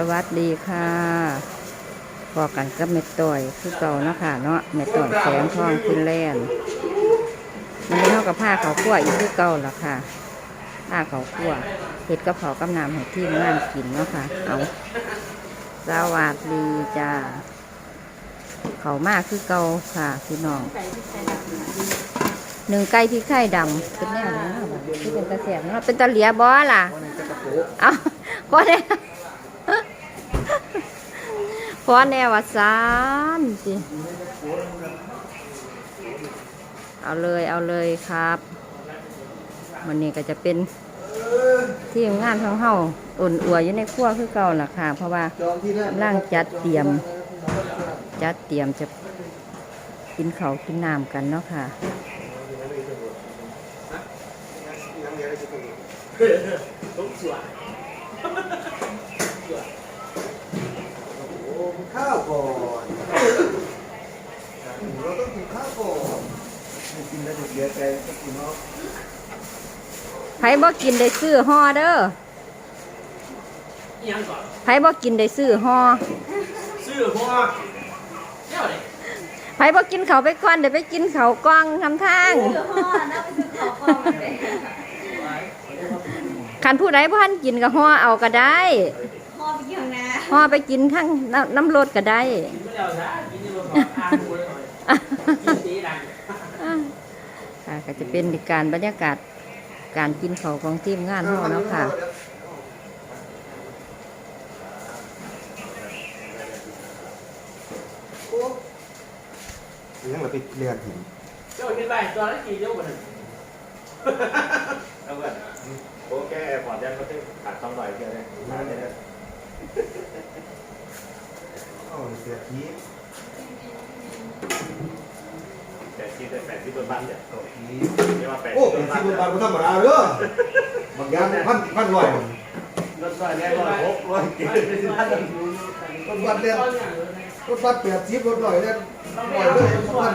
สวัสดีค่ะพอกันกับเม็ดต่อยคือเก่าเนาะค่ะเนาะเม็ดต่อยแสงทองขึ้นแลนมันเท่ากับผ้าเขาวคั่วอีกคือเก่าละค่ะผ้าเขาวคั่วเห็ดกระเพรากำน้ำให้ทีมงานกินเนาะค่ะเอาสวัสดีจ้าเขามากคือเก่าค่ะพี่น้องหนึ่งไก่ที่ไข่ดำเป็นแนวนี้เนาะที่เป็นตะเสียบเนาะเป็นตะเหลียบอล่ะ เอาก็ได้ พอแนววาซานสิเอาเลยเอาเลยครับวันนี้ก็จะเป็นที่งานของเฮาอุ่นอัวอยู่ในครัวคือเก่าล่ะค่ะ เพราะว่าร่างจัดเตรียม จัดเตรียมจะกินเขากินน้ำกันเนาะค่ะโอ้กินข้าวก่อนเราต้องกิน ข้าวก่อนไม่กินแล้วจะเสียใจก็กินเนาะไผบ่กินได้ซื้อห่อเด้อยังก่อนไผบ่กินได้ซื้อห่อซื้อเพราะว่าเจ้าเนี่ยไผบ่กินเขาวไปก่อนเดี๋ยวไปกินเขาวกล้องทำทางคันผู้ใดบ่ทันกินก็ห่อเอาก็ได้พ่อไปกี่ของนาห่อไปกินทั้งน้ำน้ำรถก็ได้ กินไม่แล้วนะกินที่รถของอาบุเลยกินสีดังค่ะ ก็จะเป็นการบรรยากาศการกินเขาวของทีมงานเฮาเนาะค่ะ ยังเราไปเรียนถึงเจ้ากินไปตอนนั้นกี่เจ้าคนหนึ่งเอาเพื่อนโอเคแอร์พอร์ตยังก็ต้องขาดต้องหน่อยเดียวเลยขาดเนี่ยเอ้าเสียที แต่ที่แต่แปดที่ บนบ้านเนี่ยโอ้ทีเรียกว่าแปดโอ้ที่บเป็นนบ้าสินบบาทก็ธรรมดาเด้อบางอย่างพันพันร้อยรถบ้านเนี่ยร้อยหกร้อยเจ็ดสิบห้ารถบัสเรียนรถบัสแปดสิบรถร้อยเรียนร้อยเลยพัน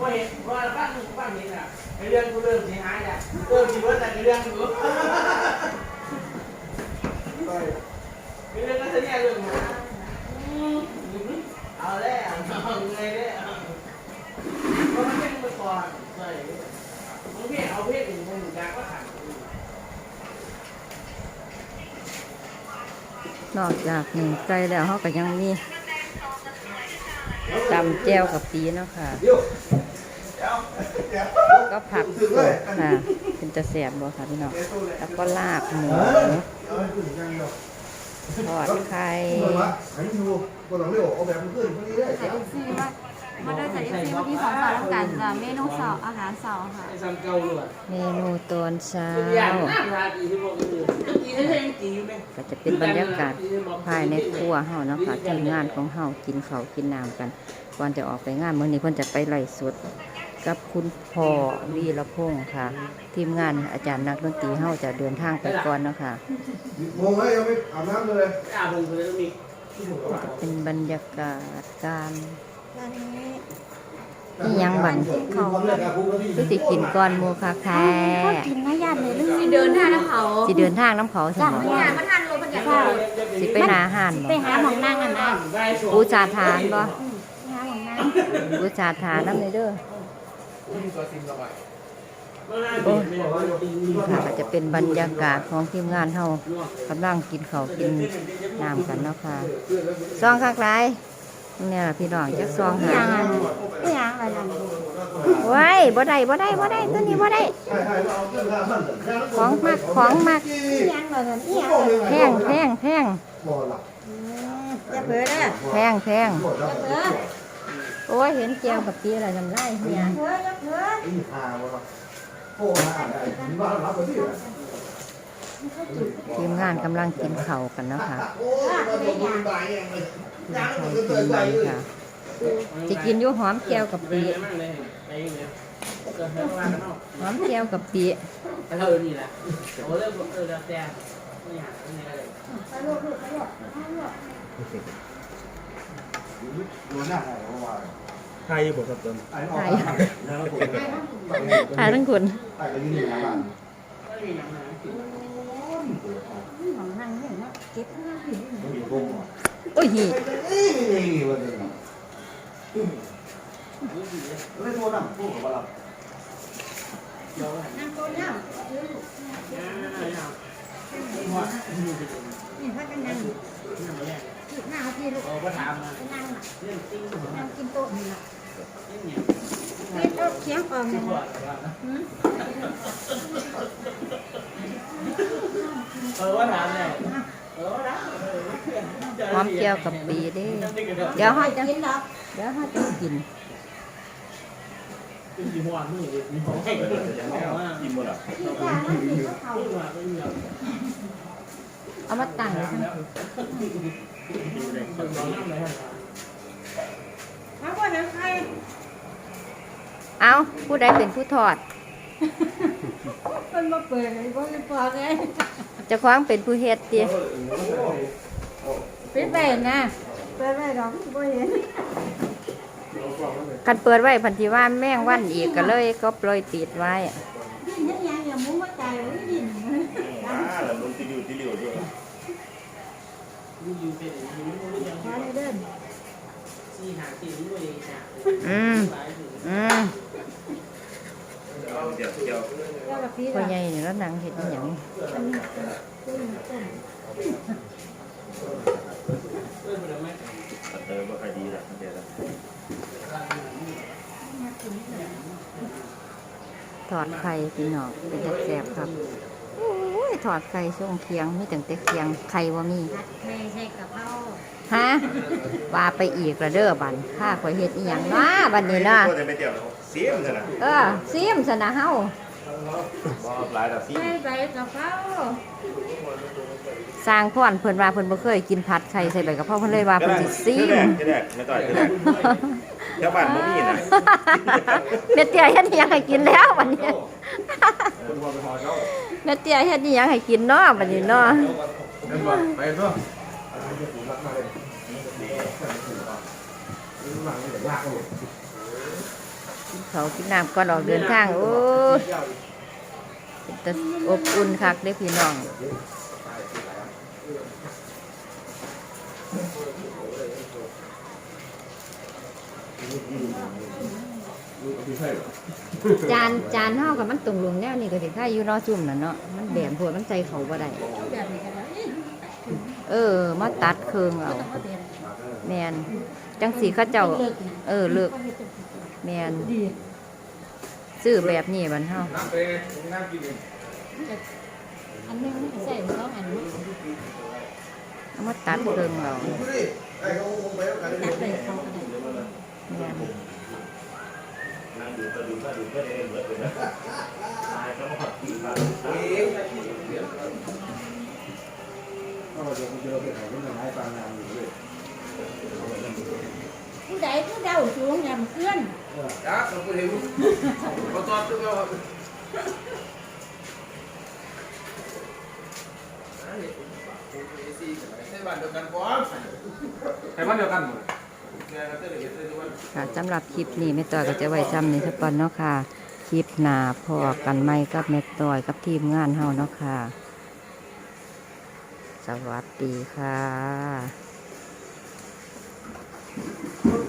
ว่าเห็นว่าบ้านบ้านเห็นอะไอเรื่องกูเริ่มเสียหายอะเริ่มคิดว่าแต่เรื่องกูไปไอเรื่องนั้นเนี่ยเรื่อง นอกจากหนึ่งไก่แล้วเขาก็ยังมีตำแจวกับปีเนาะค่ะก็ผักสดค่ะ เป็นจะแสบบ่ค่ะพี่น้องแล้วก็ลาบหมูทอดไข่ คนละให้ดูคนละไม่ออกเอาแบบเพื่อนคนนี้ได้ใส่อินซีย์ว่ามาได้ใส่อินซีย์วันที่สองสาวแล้วกันจ้ะเมนูเสาร์อาหารเสาร์ค่ะ ไอ้ซังเก่าเลยเมนูตอนเช้าตัวอย่างหน้าทาดีที่บอกคือกีให้ยังกีอยู่ไหมก็จะเป็นบรรยากาศภายในครัวเฮาเนาะค่ะทีมงานของเฮากินข้าวกินน้ำกันก่อนจะออกไปงานมื้อนี้เพิ่นจะไปไล่สดกับคุณพ่อวีรพงศ์ค่ะ ทีมงานอาจารย์นักดนตรีเฮาจะเดินทางไปก่อนเนาะค่ะโมงให้ยังไม่อาบน้ำเลย อาผมเคยมีก็เป็นบรรยากาศการ ตอนนี้นี่ยังบันเขาคือสิกินก่อนหมูค่ะแค่ก็กินง่ายยันเลยเรื่องที่เดินหน้าแล้วเขาสิเดินทางน้ำเขาสิจ้ะบ่งานมาทันรถบรรยากาศสิไปหาอาหารบ่ไปหาหมองนั่งกันนะบูชาทานบ่หาหมองนั่งบูชาทานน้ำในเด้อโอ้ยค่ะก็จะเป็นบรรยากาศของทีมงานเฮากำลังกินข้าวกินน้ำกันเนาะค่ะซองคักหลาย เนี่ยล่ะพี่น้องจักซองหาอย่างนั้นไม่อย่างอะไรนั่นไว้ยบ่ได้บ่ได้บ่ได้ตัวนี้บ่ได้ ของมักของมักไม่อย่างอะไรนั่นไม่อย่างแพงแพงแพงอย่าเผลอเด้อแพงแพงอย่าเผลอโอ้ยเห็นแก้วกับปีอะไรน้ำลายเฮียเผลออย่าเผลอ ทีมงานกำลังกินข้าวกันเนาะค่ะโอ้ยมาดูมือบ่ายยังเลยกินข้าวกินมันค่ะจะกินอยู่หอมแก้วกับปีมากเลยไปเลยเกิดเหตุการณ์นอกหอมแก้วกับปีแต่เธอนี่แหละโอ้เรื่องเออแล้วแต่ไม่อยากไม่อะไรไปลูกลูกไปลูกไปลูกดูหน้าไหนว่าใครบอกครับตอนไอ้ออกถ่ายทั้งคนไอ้ก็ยืนอยู่หน้าบ้านไม่มีอย่างนั้นหมอง นั่งเห็นเนาะก็บมาผิดมีกุ้งอะโอ้ยหีเอ้ยนี่วันนึงอะไม่โทษนะกุ้งกับเรานั่งโต๊ะเนี่ยนี่พักกันนั่งคิดหน้าพี่ลูกเออก็ถามมาไปนั่งน่ะเรื่องจริงนั่งกินโต๊ะนี่ล่ะ เนี่ยเฮ็ดเอาเคียงออมนั่นน่ะหืมเออว่าถามเนี่ยเออถามหอมเจียวกับปีเด้เดี๋ยวเฮาจะกินดอกเดี๋ยวเฮาจะกินเป็นกี่หัวมือมีของให้กันว่ากินหมดอะกินข้าวมันกินข้าวพูดมาก็เหนื่อยเอามาตั้งไว้ข้างคนร้องน้ำเลยฮะเขาบ่ได้ใคร เอาผู้ใดเป็นผู้ทอดเพิ่นมาเปิดเลยบ่ได้พอเลยเจะคว้าของเป็นผู้เฮ็ดติปิดไปนะเปิดไว้ดอกบ่เห็นคันเปิดไว้พันธิว่าแม่งวันอีกก็เลยก็ปล่อยติดไว้ดินยังยังอย่ามุ้งมาใจไว้ดินอ่าแล้วลุงติลิวติลิวด้วยดูอยู่เป็นอยู่ไม่รู้ยังพอได้เดินสี่หาสี่ด้วยจ้ะอืมหลายอยู่อืม เดี๋ยวเดี๋ยว แล้วก็ พี่พ่อละใหญ่นี่แล้วนางเฮ็ดอีหยังอันนี้ต้นต้นเออเป็นไหมเออว่าใครดีล่ะเดี๋ยวถอดไข่พี่น้องเป็นจักแซ่บครับโอ้ยถอดไข่ช่วงเคียงมีตั้งแต่เคียงไข่บ่มีผัดไข่ใส่กะเพราฮะว่าไปอีกละเด้อบันข้าข่อยเฮ็ดอีหยังนะบัดนี้นะ ก็จะไม่เดี๋ยวเสียมเถอะนะเออซิมซะนะเฮาบ่หลายแต่ซีใส่ใบกะเพราสร้างพ่อนเพิ่นว่าเพิ่นบ่เคยกินผัดไข่ใส่ใบกะเพราเพิ่นเลยว่าเพิ่นสิซิมจะแดกไม่ต่อยจะแดกแถวบ้านบ่มีนะแม่เตี้ยเฮ็ดอีหยังให้กินแล้วบัดนี้คนพอไปพอเจ้าแม่เตี้ยเฮ็ดอีหยังให้กินเนาะบัดนี้เนาะเดินมาไปตัวรั กมาเลยหลังนี่ยากเขากินน้ำก่อนออกเดินทางโอ้ยเป็นแต่อบอุ่นคักเด้พี่น้องจานจานเฮากับมันตรงลงแนวนี่ก็สิค่ายอยู่เนอซุ่มน่ะเนาะมันแบนโพดมันใจเขาบ่ได้เออ มาตัดเครื่องเอาต้องเอาเด็ดแมนจังสีเขาเจ้า เออเลิก แมนดีซื้อแบบนี้บันเฮาน้ำไปน้ำกินเองอันนึงใส่สองอันนี้เอามาตัดเครื่องเอาดูดิไอ้เขาคงไปแล้วกันตัดไปเขาก็ได้แมนนั่งดูก็ดูก็ดูก็ได้เหมือนเลยนะตายก็มากินข้าวถ้าเราเจอคนเจอเป็นของคนไม้ปางงามอยู่เลย ผู้ใดผู้เดาสู งอย่ามาเคลื่อนจ้าเราพูดเห็นเขาตอนตัวเราให้บ้านเดียวกันก่อนให้บ้านเดียวกันหมดแกก็จะได้เห็นได้ว่าค่ะสำหรับคลิปนี้แม่ต้อยก็จะไว้ซ้ำนี้สักก่อนเนาะค่ะ คลิปหน้าพอกันไหมกับแม่ต้อยกับทีมงานเฮาเนาะค่ะ สวัสดีค่ะ